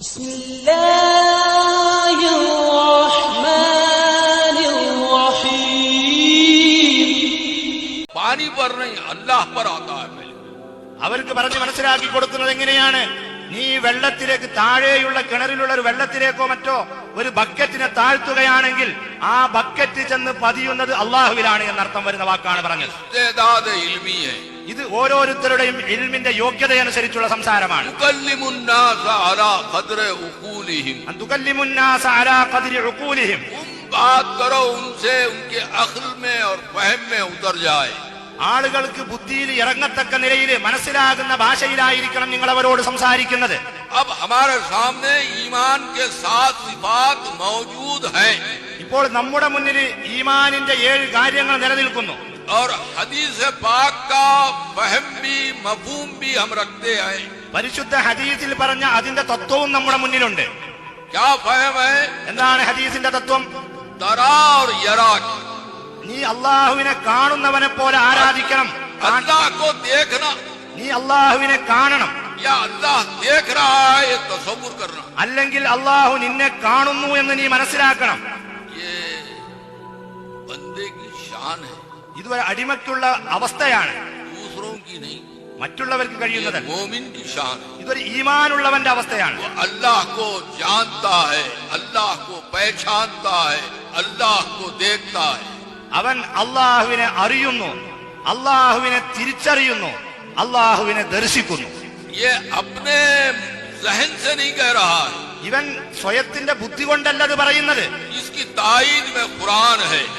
بسم الله الرحمن الرحيم പാനി പറഞ്ഞ അല്ലാഹ് പറാതാ അവർക്ക് പറഞ്ഞ് മനസ്സിലാക്കി കൊടുക്കുന്നത് എങ്ങനെയാണ് നീ വെള്ളത്തിലേക്ക് താഴെയുള്ള കിണറിലുള്ള ഒരു വെള്ളത്തിലേക്കോ മറ്റോ ഒരു ബക്കറ്റിനെ താഴ്ത്തുകയാണെങ്കിൽ ആ ബക്കറ്റ് ചെന്ന് പതിയുന്നത് അള്ളാഹുവിലാണ് എന്നർത്ഥം വരുന്ന വാക്കാണ് പറഞ്ഞത്. ഇത് ഓരോരുത്തരുടെയും ഇൽമിന്റെ യോഗ്യത അനുസരിച്ചുള്ള സംസാരമാണ് ഉൻസെ ഉൻകെ അഖിൽ മേ ഔർ ഫഹം മേ ഉതർ ജായേ ആളുകൾക്ക് ബുദ്ധിയിൽ ഇറങ്ങത്തക്ക നിലയിൽ മനസ്സിലാകുന്ന ഭാഷയിലായിരിക്കണം നിങ്ങൾ അവരോട് സംസാരിക്കുന്നത് ഇപ്പോൾ നമ്മുടെ മുന്നിൽ ഈമാനിന്റെ ഏഴ് കാര്യങ്ങൾ നിലനിൽക്കുന്നു. പരിശുദ്ധ ഹദീസിൽ പറഞ്ഞ അതിന്റെ തത്വവും നമ്മുടെ മുന്നിലുണ്ട്. എന്താണ് ഹദീസിന്റെ തത്വം? തറാർ നീ അള്ളാഹുവിനെ കാണുന്നവനെ പോലെ ആരാധിക്കണം. നീ അള്ളാഹുവിനെ കാണണം. അല്ലെങ്കിൽ അള്ളാഹു നിന്നെ കാണുന്നു എന്ന് നീ മനസ്സിലാക്കണം. ഇതൊരു അടിമയ്ക്കുള്ള അവസ്ഥയാണ് മറ്റുള്ളവർക്ക് കഴിയുന്നത്. ഇതൊരു ഈമാനുള്ളവന്റെ അവസ്ഥയാണ്. അല്ലാഹ് അല്ലാഹ് അല്ലാഹ് അവൻ അള്ളാഹുവിനെ അറിയുന്നു അള്ളാഹുവിനെ തിരിച്ചറിയുന്നു അള്ളാഹുവിനെ ദർശിക്കുന്നു. ഇവൻ സ്വയത്തിന്റെ ബുദ്ധി കൊണ്ടല്ല അത് പറയുന്നത്.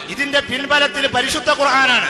ഇതിന്റെ പിൻബലത്തിൽ പരിശുദ്ധ ഖുർആനാണ്.